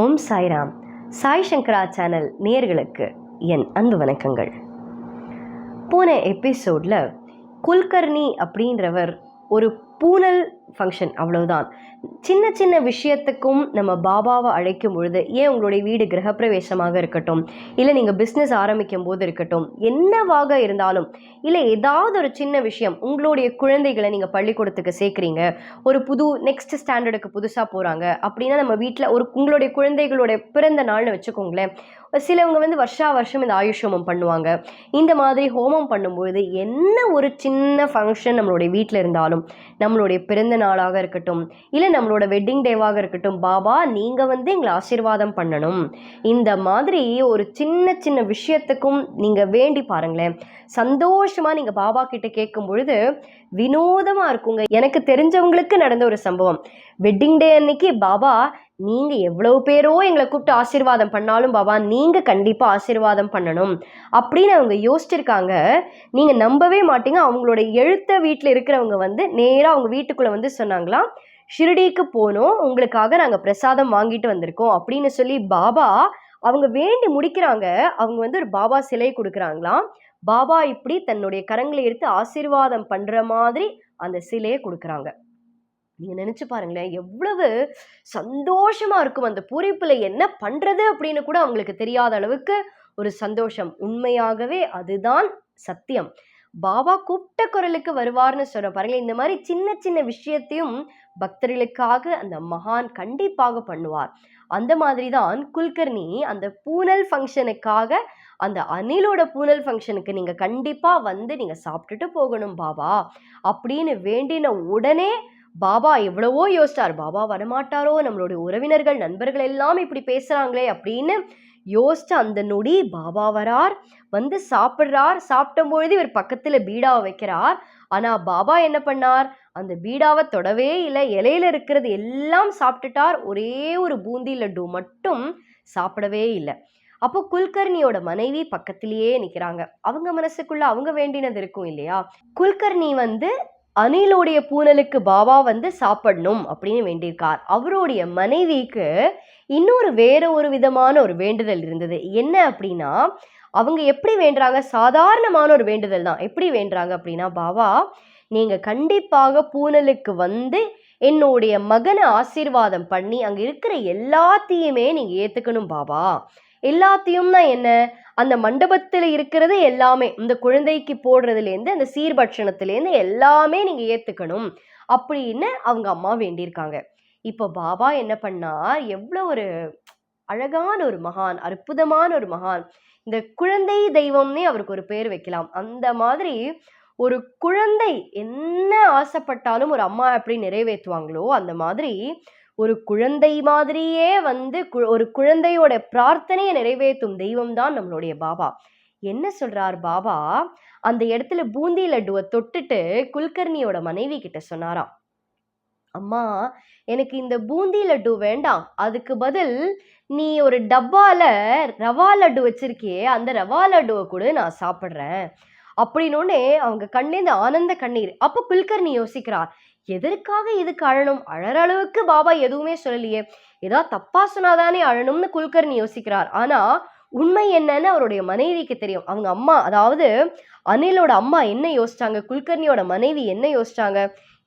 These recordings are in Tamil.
சாய்ராம். சாய் சங்கரா சேனல் நேர்களுக்கு என் அன்பு வணக்கங்கள். போன எபிசோடில் குல்கர்ணி அப்படின்றவர் ஒரு பூனல் ஃபங்க்ஷன் அவ்வளவுதான். சின்ன சின்ன விஷயத்துக்கும் நம்ம பாபாவை அழைக்கும் பொழுது ஏன் உங்களுடைய வீடு கிரகப்பிரவேசமாக இருக்கட்டும் இல்லை நீங்கள் பிஸ்னஸ் ஆரம்பிக்கும் போது இருக்கட்டும் என்னவாக இருந்தாலும் இல்லை ஏதாவது ஒரு சின்ன விஷயம் உங்களுடைய குழந்தைகளை நீங்கள் பள்ளிக்கூடத்துக்கு சேர்க்குறீங்க ஒரு புது நெக்ஸ்ட் ஸ்டாண்டர்டுக்கு புதுசாக போகிறாங்க அப்படின்னா நம்ம வீட்டில் ஒரு உங்களுடைய குழந்தைகளுடைய பிறந்த நாள்னு வச்சுக்கோங்களேன் சிலவங்க வந்து வருஷா வருஷம் இந்த ஆயுஷ் ஹோமம் பண்ணுவாங்க. இந்த மாதிரி ஹோமம் பண்ணும்பொழுது என்ன ஒரு சின்ன ஃபங்க்ஷன் நம்மளுடைய வீட்டில் இருந்தாலும் நம்மளுடைய பிறந்த நாளாக இருக்கட்டும். இல்லை நம்மளோட வெட்டிங் டேவாக இருக்கட்டும். பாபா நீங்கள் வந்து எங்களை ஆசீர்வாதம் பண்ணணும். இந்த மாதிரி ஒரு சின்ன சின்ன விஷயத்துக்கும் நீங்கள் வேண்டி பாருங்களேன். சந்தோஷமாக நீங்கள் பாபா கிட்ட கேட்கும் பொழுது வினோதமாக இருக்குங்க. எனக்கு தெரிஞ்சவங்களுக்கு நடந்த ஒரு சம்பவம். வெட்டிங் டே அன்னைக்கு பாபா நீங்க எவ்வளவு பேரோ எங்களை கூப்பிட்டு ஆசீர்வாதம் பண்ணாலும் பாபா நீங்க கண்டிப்பா ஆசீர்வாதம் பண்ணணும். அப்படின்னு அவங்க யோசிச்சிருக்காங்க. நீங்க நம்பவே மாட்டீங்க. அவங்களோட எழுத்த வீட்டில் இருக்கிறவங்க வந்து நேராக அவங்க வீட்டுக்குள்ள வந்து சொன்னாங்களாம் ஷிரடிக்கு போனோம். உங்களுக்காக நாங்கள் பிரசாதம் வாங்கிட்டு வந்திருக்கோம். அப்படின்னு சொல்லி பாபா அவங்க வேண்டி முடிக்கிறாங்க. அவங்க வந்து ஒரு பாபா சிலை கொடுக்குறாங்களாம். பாபா இப்படி தன்னுடைய கரங்களை எடுத்து ஆசீர்வாதம் பண்ற மாதிரி அந்த சிலையை கொடுக்குறாங்க. நீங்க நினைச்சு பாருங்களேன் எவ்வளவு சந்தோஷமா இருக்கும் அந்த பூரிப்புல என்ன பண்றது அப்படின்னு கூட அவங்களுக்கு தெரியாத அளவுக்கு ஒரு சந்தோஷம். உண்மையாகவே அதுதான் சத்தியம். பாபா கூப்பிட்ட குரலுக்கு வருவார்னு சொல்ற பாருங்க இந்த மாதிரி சின்ன சின்ன விஷயத்தையும் பக்தர்களுக்காக அந்த மகான் கண்டிப்பாக பண்ணுவார். அந்த மாதிரி தான் குல்கர்னி அந்த பூனல் ஃபங்க்ஷனுக்காக அந்த அணிலோட பூனல் ஃபங்க்ஷனுக்கு நீங்க கண்டிப்பா வந்து நீங்க சாப்பிட்டுட்டு போகணும் பாபா அப்படின்னு வேண்டின உடனே பாபா எவ்வளவோ யோசிச்சார். பாபா வரமாட்டாரோ? நம்மளுடைய உறவினர்கள் நண்பர்கள் எல்லாம் இப்படி பேசுகிறாங்களே அப்படின்னு யோசிச்ச அந்த நொடி பாபா வரார். வந்து சாப்பிட்றார். சாப்பிடும் பொழுது இவர் பக்கத்தில் பீடாவை வைக்கிறார். ஆனால் பாபா என்ன பண்ணார்? அந்த பீடாவை தொடவே இல்லை. இலையில இருக்கிறது எல்லாம் சாப்பிட்டுட்டார். ஒரே ஒரு பூந்தி லட்டு மட்டும் சாப்பிடவே இல்லை. அப்போ குல்கர்ணியோட மனைவி பக்கத்திலேயே நிற்கிறாங்க அவங்க மனசுக்குள்ள அவங்க வேண்டினது இருக்கும் இல்லையா? குல்கர்ணி வந்து அனிலுடைய பூனலுக்கு பாபா வந்து சாப்பிடணும் அப்படின்னு வேண்டியிருக்கார். அவருடைய மனைவிக்கு இன்னொரு வேற ஒரு விதமான ஒரு வேண்டுதல் இருந்தது. என்ன அப்படின்னா அவங்க எப்படி வேண்டுறாங்க? சாதாரணமான ஒரு வேண்டுதல் தான். எப்படி வேண்டுறாங்க அப்படின்னா பாபா நீங்கள் கண்டிப்பாக பூனலுக்கு வந்து என்னுடைய மகனை ஆசீர்வாதம் பண்ணி அங்கே இருக்கிற எல்லாத்தையுமே நீங்கள் ஏற்றுக்கணும் பாபா. எல்லாத்தையும் தான் என்ன? அந்த மண்டபத்தில் இருக்கிறது எல்லாமே இந்த குழந்தைக்கு போடுறதுலேருந்து அந்த சீர்பட்சணத்துலேருந்து எல்லாமே நீங்கள் ஏற்றுக்கணும் அப்படின்னு அவங்க அம்மா வேண்டியிருக்காங்க. இப்போ பாபா என்ன பண்ணா எவ்வளோ ஒரு அழகான ஒரு மகான் அற்புதமான ஒரு மகான். இந்த குழந்தை தெய்வம்னே அவருக்கு ஒரு பேர் வைக்கலாம். அந்த மாதிரி ஒரு குழந்தை என்ன ஆசைப்பட்டாலும் ஒரு அம்மா எப்படி நிறைவேற்றுவாங்களோ அந்த மாதிரி ஒரு குழந்தை மாதிரியே வந்து கு- ஒரு குழந்தையோட பிரார்த்தனையை நிறைவேற்றும் தெய்வம் தான் நம்மளுடைய பாபா. என்ன சொல்றார் பாபா? அந்த இடத்துல பூந்தி லட்டுவை தொட்டுட்டு குல்கர்ணியோட மனைவி கிட்ட சொன்னாராம். அம்மா எனக்கு இந்த பூந்தி லட்டு வேண்டாம். அதுக்கு பதில் நீ ஒரு டப்பால ரவா லட்டு வச்சிருக்கியே அந்த ரவா லட்டுவை கூட நான் சாப்பிட்றேன். அப்படின்னோடனே அவங்க கண்ணேந்து ஆனந்த கண்ணீர். அப்போ குல்கர்ணி யோசிக்கிறார் எதற்காக இதுக்கு அழணும்? அழற அளவுக்கு பாபா எதுவுமே சொல்லலையே. ஏதாவது தப்பா சொன்னாதானே அழணும்னு குல்கர்னி யோசிக்கிறார். ஆனா உண்மை என்னன்னு அவருடைய மனைவிக்கு தெரியும். அவங்க அம்மா அதாவது அனிலோட அம்மா என்ன யோசிச்சாங்க? குல்கர்ணியோட மனைவி என்ன யோசிச்சாங்க?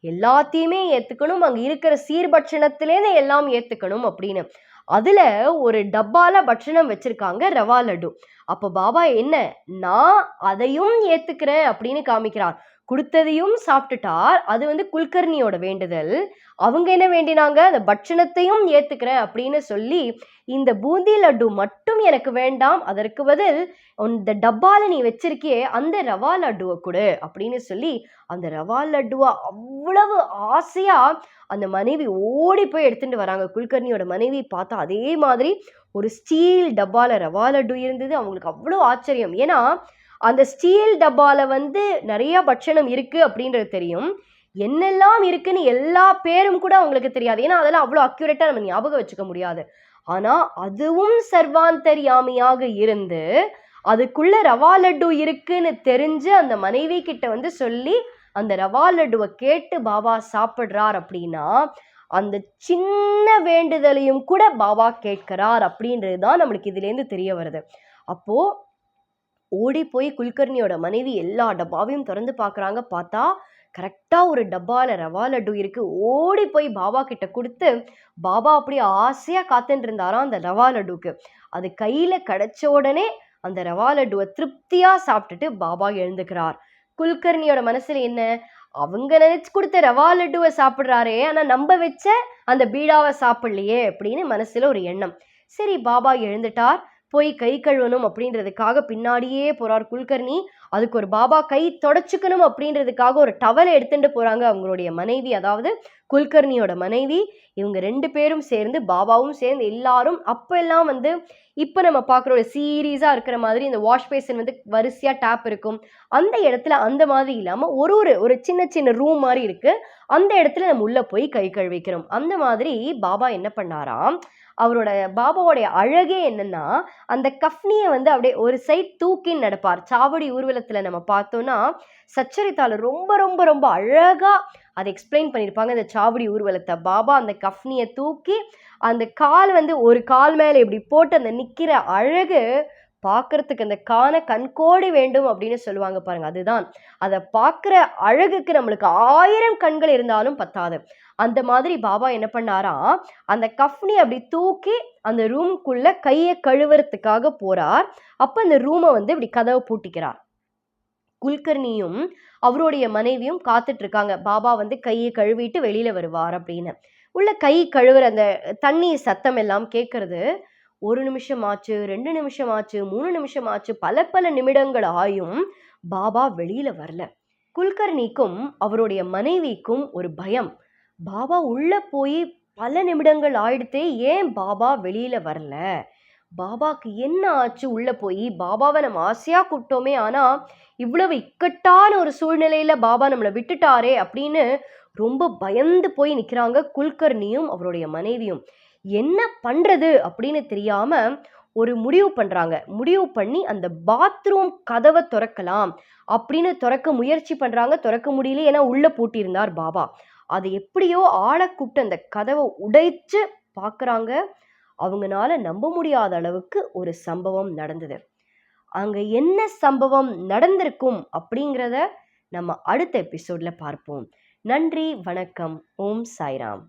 எல்லாத்தையுமே ஏத்துக்கணும். அங்க இருக்கிற சீர்பட்சணத்திலேருந்து எல்லாம் ஏத்துக்கணும் அப்படின்னு. அதுல ஒரு டப்பால பட்சணம் வச்சிருக்காங்க ரவா லட்டு. அப்போ பாபா என்ன? நான் அதையும் ஏத்துக்கிறேன் அப்படின்னு காமிக்கிறார். கொடுத்ததையும் சாப்பிட்டுட்டார். அது வந்து குல்கர்ணியோட வேண்டுதல். அவங்க என்ன வேண்டினாங்க? அந்த பட்சணத்தையும் ஏத்துக்கிறேன் அப்படின்னு சொல்லி இந்த பூந்தி லட்டு மட்டும் எனக்கு வேண்டாம் அதற்கு பதில் இந்த டப்பால நீ வச்சிருக்கியே அந்த ரவா லட்டுவை கொடு அப்படின்னு சொல்லி அந்த ரவா லட்டுவா அவ்வளவு ஆசையா அந்த மனைவி ஓடி போய் எடுத்துட்டு வராங்க. குல்கர்ணியோட மனைவி பார்த்தா அதே மாதிரி ஒரு ஸ்டீல் டப்பால ரவா லட்டு இருந்தது. அவங்களுக்கு அவ்வளோ ஆச்சரியம். ஏன்னா அந்த ஸ்டீல் டப்பாவில் வந்து நிறைய பட்சணம் இருக்குது அப்படின்றது தெரியும். என்னெல்லாம் இருக்குன்னு எல்லா பேரும் கூட அவங்களுக்கு தெரியாது. ஏன்னா அதெல்லாம் அவ்வளோ அக்யூரேட்டாக நம்ம ஞாபகம் வச்சுக்க முடியாது. ஆனால் அதுவும் சர்வாந்தரியாமியாக இருந்து அதுக்குள்ள ரவா லட்டு இருக்குன்னு தெரிஞ்சு அந்த மனைவி கிட்ட வந்து சொல்லி அந்த ரவா லட்டுவை கேட்டு பாபா சாப்பிட்றார் அப்படின்னா அந்த சின்ன வேண்டுதலையும் கூட பாபா கேட்கிறார் அப்படின்றது தான் நம்மளுக்கு இதுலேருந்து தெரிய வருது. அப்போது ஓடி போய் குல்கர்ணியோட மனைவி எல்லா டப்பாவையும் திறந்து பார்க்குறாங்க. பார்த்தா கரெக்டாக ஒரு டப்பாவில் ரவா லட்டு இருக்குது ஓடி போய் பாபா கிட்ட கொடுத்து பாபா அப்படியே ஆசையாக காத்துட்டு இருந்தாராம் அந்த ரவா லட்டுக்கு. அது கையில் கிடைச்ச உடனே அந்த ரவா லட்டுவை திருப்தியாக சாப்பிட்டுட்டு பாபா எழுந்துக்கிறார். குல்கர்ணியோட மனசில் என்ன? அவங்க நினச்சி கொடுத்த ரவா லட்டுவை சாப்பிட்றாரே ஆனால் நம்ம வச்ச அந்த பீடாவை சாப்பிட்லையே அப்படின்னு மனசில் ஒரு எண்ணம். சரி பாபா எழுந்துட்டார். போய் கை கழுவணும் அப்படின்றதுக்காக பின்னாடியே போறார் குல்கர்ணி. அதுக்கு ஒரு பாபா கை தொடச்சுக்கணும் அப்படின்றதுக்காக ஒரு டவலை எடுத்துட்டு போறாங்க அவங்களுடைய மனைவி. அதாவது குல்கர்ணியோட மனைவி. இவங்க ரெண்டு பேரும் சேர்ந்து பாபாவும் சேர்ந்து எல்லாரும் அப்போல்லாம் வந்து இப்போ நம்ம பார்க்குற ஒரு சீரீஸாக இருக்கிற மாதிரி இந்த வாஷ் பேசன் வந்து வரிசையாக டேப் இருக்கும். அந்த இடத்துல அந்த மாதிரி இல்லாமல் ஒரு ஒரு ஒரு சின்ன சின்ன ரூம் மாதிரி இருக்குது அந்த இடத்துல நம்ம உள்ளே போய் கை கழுவிக்கிறோம். அந்த மாதிரி பாபா என்ன பண்ணாராம்? அவரோட பாபாவோடைய அழகே என்னன்னா அந்த கஃப்னியை வந்து அப்படியே ஒரு சைட் தூக்கி நடப்பார். சாவடி ஊர்வலத்தில் நம்ம பார்த்தோம்னா சச்சரித்தால ரொம்ப ரொம்ப ரொம்ப அழகாக அதை எக்ஸ்பிளைன் பண்ணியிருப்பாங்க. இந்த சாவடி ஊர்வலத்தை பாபா அந்த கஃப்னியை தூக்கி அந்த கால் வந்து ஒரு கால் மேலே இப்படி போட்டு அந்த நிற்கிற அழகு பார்க்கறதுக்கு அந்த காண கண்கோடி வேண்டும் அப்படின்னு சொல்லுவாங்க பாருங்க அதுதான். அதை பார்க்குற அழகுக்கு நம்மளுக்கு ஆயிரம் கண்கள் இருந்தாலும் பத்தாது. அந்த மாதிரி பாபா என்ன பண்ணாரா அந்த கஃப்னி அப்படி தூக்கி அந்த ரூம்குள்ள கையை கழுவுறதுக்காக போறார். அப்ப அந்த ரூமை வந்து இப்படி கதவை பூட்டிக்கிறார். குல்கர்ணியும் அவருடைய மனைவியும் காத்துட்டு இருக்காங்க பாபா வந்து கையை கழுவிட்டு வெளியில வருவார் அப்படின்னு. உள்ள கை கழுவுற அந்த தண்ணி சத்தம் எல்லாம் கேட்கறது ஒரு நிமிஷம் ஆச்சு ரெண்டு நிமிஷம் ஆச்சு மூணு நிமிஷம் ஆச்சு பல பல நிமிடங்கள் ஆயும் பாபா வெளியில வரல. குல்கர்ணிக்கும் அவருடைய மனைவிக்கும் ஒரு பயம். பாபா உள்ள போய் பல நிமிடங்கள் ஆயிடுத்தே ஏன் பாபா வெளியில வரல? பாபாக்கு என்ன ஆச்சு உள்ள போய்? பாபாவை நம்ம ஆசையா கூப்பிட்டோமே ஆனா இவ்வளவு இக்கட்டான ஒரு சூழ்நிலையில பாபா நம்மளை விட்டுட்டாரே அப்படின்னு ரொம்ப பயந்து போய் நிற்கிறாங்க குல்கர்ணியும் அவருடைய மனைவியும். என்ன பண்ணுறது அப்படின்னு தெரியாமல் ஒரு முடிவு பண்ணுறாங்க முடிவு பண்ணி அந்த பாத்ரூம் கதவை திறக்கலாம் அப்படின்னு திறக்க முயற்சி பண்ணுறாங்க திறக்க முடியல ஏன்னா உள்ளே பூட்டியிருந்தார் பாபா. அது எப்படியோ ஆளை கூப்பிட்டு அந்த கதவை உடைச்சு பார்க்குறாங்க அவங்கனால நம்ப முடியாத அளவுக்கு ஒரு சம்பவம் நடந்தது. அங்கே என்ன சம்பவம் நடந்திருக்கும் அப்படிங்கிறத நம்ம அடுத்த எபிசோடில் பார்ப்போம். நன்றி வணக்கம். ஓம் சாய்ராம்.